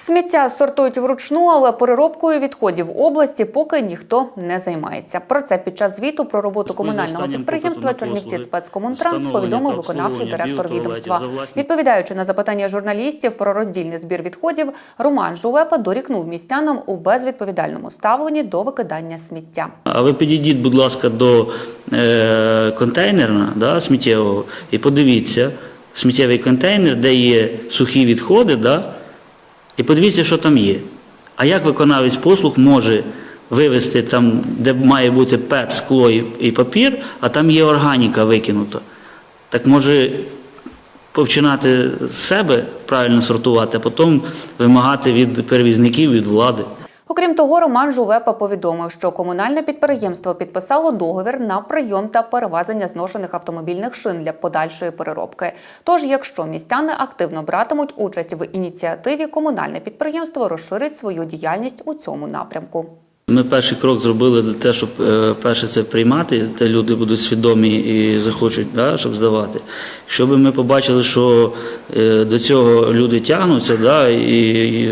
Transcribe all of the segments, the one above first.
Сміття сортують вручну, але переробкою відходів області поки ніхто не займається. Про це під час звіту про роботу комунального підприємства Чернівці спецкомунтранс повідомив виконавчий директор відомства. Відповідаючи на запитання журналістів про роздільний збір відходів, Роман Жулепа дорікнув містянам у безвідповідальному ставленні до викидання сміття. А ви підійдіть, будь ласка, до е, контейнера да, сміттєвого і подивіться сміттєвий контейнер, де є сухі відходи, да, і подивіться, що там є. А як виконавець послуг може вивезти там, де має бути ПЕТ, скло і, папір, а там є органіка викинута. Так може повчинати з себе правильно сортувати, а потім вимагати від перевізників, від влади. Окрім того, Роман Жулепа повідомив, що комунальне підприємство підписало договір на прийом та перевезення зношених автомобільних шин для подальшої переробки. Тож, якщо містяни активно братимуть участь в ініціативі, комунальне підприємство розширить свою діяльність у цьому напрямку. Ми перший крок зробили для того, щоб е, перше це приймати, де люди будуть свідомі і захочуть, да, щоб здавати. Щоб ми побачили, що е, до цього люди тягнуться, да, і,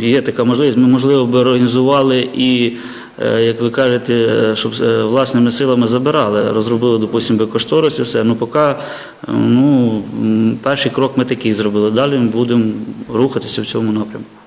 є така можливість, ми можливо би організували і. е, Як ви кажете, щоб власними силами забирали, розробили, допустимо, би кошторис і все. Ну, поки ну, перший крок ми такий зробили. Далі ми будемо рухатися в цьому напрямку.